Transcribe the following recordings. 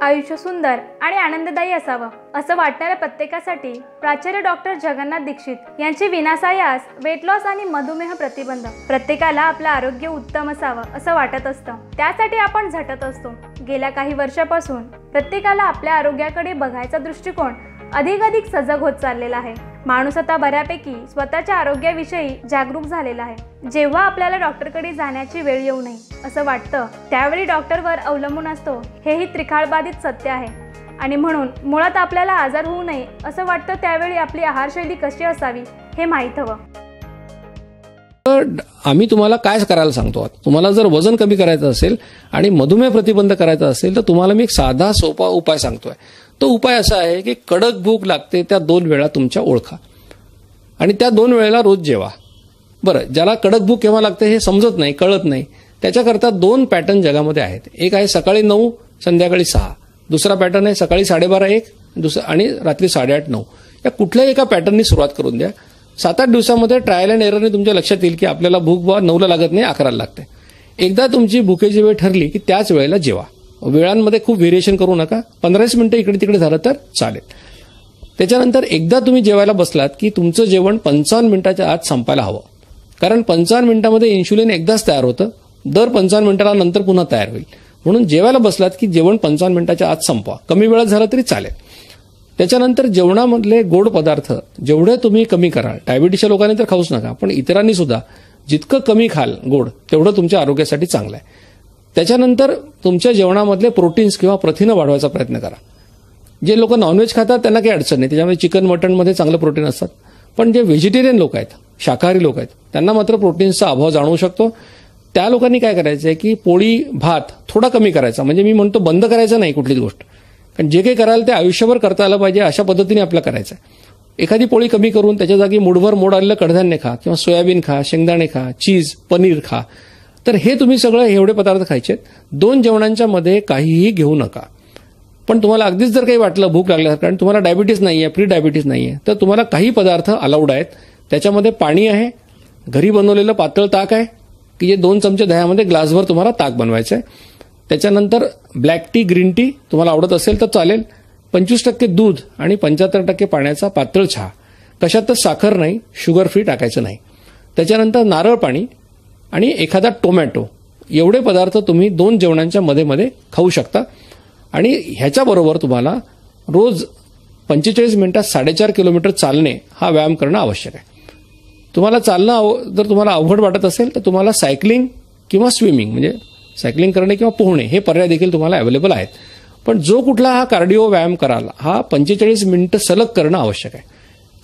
आयुष्य सुंदर आणि आनंददायी असावं असं वाटणाऱ्या प्रत्येकासाठी प्राचार्य डॉक्टर जगन्नाथ दीक्षित यांचे विनासायास वेट लॉस आणि मधुमेह प्रतिबंध प्रत्येकाला आपलं आरोग्य उत्तम असावं असं वाटत असतं. त्यासाठी आपण झटत असतो. गेल्या काही वर्षापासून प्रत्येकाला आपल्या आरोग्याकडे बघायचा दृष्टिकोन अधिकाधिक सजग होत चाललेला आहे. माणूस आता बऱ्यापैकी स्वतःच्या आरोग्याविषयी जागरूक झालेला आहे. जेव्हा आपल्याला डॉक्टरकडे जाण्याची वेळ येऊ नये असं वाटतं त्यावेळी डॉक्टरवर अवलंबून असतो. हेही त्रिखाळबाधित सत्य आहे. आणि म्हणून मुळात आपल्याला आजार होऊ नये असं वाटतं त्यावेळी आपली आहारशैली कशी असावी हे माहीत हवं. तर आम्ही तुम्हाला काय करायला सांगतो तुम्हाला जर वजन कमी करायचं असेल आणि मधुमेह प्रतिबंध करायचा असेल तर तुम्हाला मी एक साधा सोपा उपाय सांगतोय. तो उपाय असा आहे की कडक भूक लागते त्या दोन वेळा तुमच्या ओळखा. आणि त्या दोन वेळेला रोज जेवा. बरं ज्याला कडक भूक केव्हा लागते हे समजत नाही कळत नाही. त्याच्याकरता दोन पॅटर्न जगामध्ये आहेत. एक आहे सकाळी नऊ संध्याकाळी सहा. दुसरा पॅटर्न आहे सकाळी साडेबारा एक दुसरा आणि रात्री साडेआठ नऊ. या कुठल्याही एका पॅटर्ननी सुरुवात करून द्या. सात आठ दिवसामध्ये ट्रायल अँड एररने तुमच्या लक्षात येईल की आपल्याला भूक बा नऊला लागत नाही अकराला लागते. एकदा तुमची भुकेची वेळ ठरली की त्याच वेळेला जेवा. वेळांमध्ये खूप व्हेरिएशन करू नका. पंधराच मिनिटं इकडे तिकडे झालं तर चालेल. त्याच्यानंतर एकदा तुम्ही जेवायला बसलात की तुमचं जेवण पंचावन्न मिनिटाच्या आत संपायला हवं. कारण पंचावन्न मिनिटामध्ये इन्शुलिन एकदाच तयार होतं. दर पंचावन्न मिनिटाला नंतर पुन्हा तयार होईल. म्हणून जेवायला बसलात की जेवण पंचावन्न मिनिटाच्या आत संपवा. कमी वेळात झालं तरी चालेल. त्याच्यानंतर जेवणामधले गोड पदार्थ जेवढे तुम्ही कमी कराल डायबिटीसच्या लोकांनी तर खाऊच नका पण इतरांनी सुद्धा जितकं कमी खाल गोड तेवढं तुमच्या आरोग्यासाठी चांगलं आहे. त्याच्यानंतर तुमच्या जेवणामधले प्रोटीन्स किंवा प्रथिनं वाढवायचा प्रयत्न करा. जे लोक नॉनव्हेज खातात त्यांना काही अडचण नाही. त्याच्यामध्ये चिकन मटनमध्ये चांगलं प्रोटीन असतात. पण जे व्हेजिटेरियन लोक आहेत शाकाहारी लोक आहेत त्यांना मात्र प्रोटीन्सचा अभाव जाणवू शकतो. त्या लोकांनी काय करायचं आहे की पोळी भात थोडा कमी करायचा. म्हणजे मी म्हणतो बंद करायचं नाही कुठलीच गोष्ट. कारण जे काही कराल ते आयुष्यभर करता आलं पाहिजे अशा पद्धतीने आपलं करायचं आहे. एखादी पोळी कमी करून त्याच्या जागी मुठभर मोड आलेलं कडधान्य खा किंवा सोयाबीन खा शेंगदाणे खा चीज पनीर खा. तर हे तुम्ही सगळं एवढे पदार्थ खायचे. दोन जेवणांच्या मध्ये काहीही घेऊ नका. पण तुम्हाला अगदीच जर काही वाटलं भूक लागल्यासारखं कारण तुम्हाला डायबिटीस नाही आहे प्री डायबिटीस नाही आहे तर तुम्हाला काही पदार्थ अलाउड आहेत. त्याच्यामध्ये पाणी आहे घरी बनवलेलं पातळ ताक आहे की जे दोन चमचे दह्यामध्ये ग्लासभर तुम्हाला ताक बनवायचं आहे त्याच्यानंतर ब्लॅक टी ग्रीन टी तुम्हाला आवडत असेल तर चालेल. पंचवीस टक्के दूध आणि पंच्याहत्तर टक्के पाण्याचा पातळ चहा. कशातच साखर नाही शुगर फ्री टाकायचं नाही. त्याच्यानंतर नारळ पाणी आणि एखादा टोमॅटो एवढे पदार्थ तुम्ही दोन जेवणांच्या मध्ये मध्ये खाऊ शकता. आणि ह्याच्याबरोबर तुम्हाला रोज पंचेचाळीस मिनिटात साडेचार किलोमीटर चालणे हा व्यायाम करणं आवश्यक आहे. तुम्हाला चालणं आव जर तुम्हाला अवघड वाटत असेल तर तुम्हाला सायकलिंग किंवा स्विमिंग म्हणजे सायकलिंग करणे किंवा पोहणे हे पर्याय देखील तुम्हाला अवेलेबल आहेत. पण जो कुठला हा कार्डिओ व्यायाम कराल हा पंचेचाळीस मिनिटं सलग करणं आवश्यक आहे.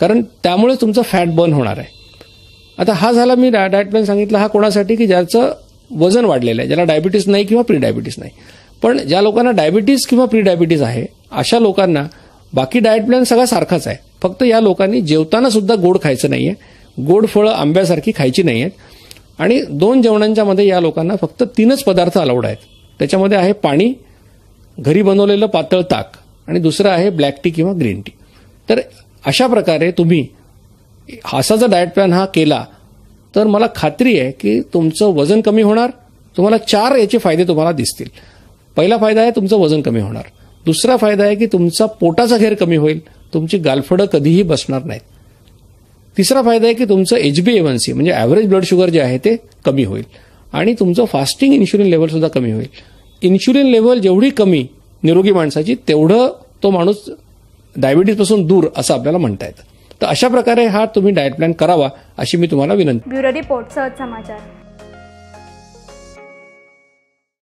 कारण त्यामुळे तुमचं फॅट बर्न होणार आहे. आता हा झाला मी डा- डाएट प्लॅन सांगितला हा कोणासाठी? की ज्याचं वजन वाढलेलं आहे ज्याला डायबिटीस नाही किंवा प्री डायबिटीस नाही. पण ज्या लोकांना डायबिटीस किंवा प्री डायबिटीस आहे अशा लोकांना बाकी डाएट प्लॅन सगळा सारखाच आहे. फक्त या लोकांनी जेवताना सुद्धा गोड खायचं नाहीये. गोड फळं आंब्यासारखी खायची नाही आहेत आणि दोन जेवणांच्या मध्ये या लोकांना फक्त तीनच पदार्थ अलाउड आहेत. त्याच्यामध्ये आहे पाणी घरी बनवलेलं पातळ ताक आणि दुसरं आहे ब्लॅक टी किंवा ग्रीन टी. तर अशा प्रकारे तुम्ही असा जर डाएट प्लॅन हा केला तर मला खात्री आहे की तुमचं वजन कमी होणार तुम्हाला चार याचे फायदे तुम्हाला दिसतील. पहिला फायदा आहे तुमचं वजन कमी होणार. दुसरा फायदा आहे की तुमचा पोटाचा घेर कमी होईल तुमची गालफडं कधीही बसणार नाहीत. तिसरा फायदा आहे की तुमचं एच बी एव्हन्सी म्हणजे ॲव्हरेज ब्लड शुगर जे आहे ते कमी होईल. आणि तुमचं फास्टिंग इन्शुलिन लेवल सुद्धा कमी होईल. इन्शुलिन लेवल जेवढी कमी निरोगी माणसाची तेवढं तो माणूस डायबिटीजपासून दूर असं आपल्याला म्हणता येतं. तर अशा प्रकारे हा तुम्ही डाएट प्लॅन करावा अशी मी तुम्हाला विनंती. ब्युरो रिपोर्ट सहज समाचार.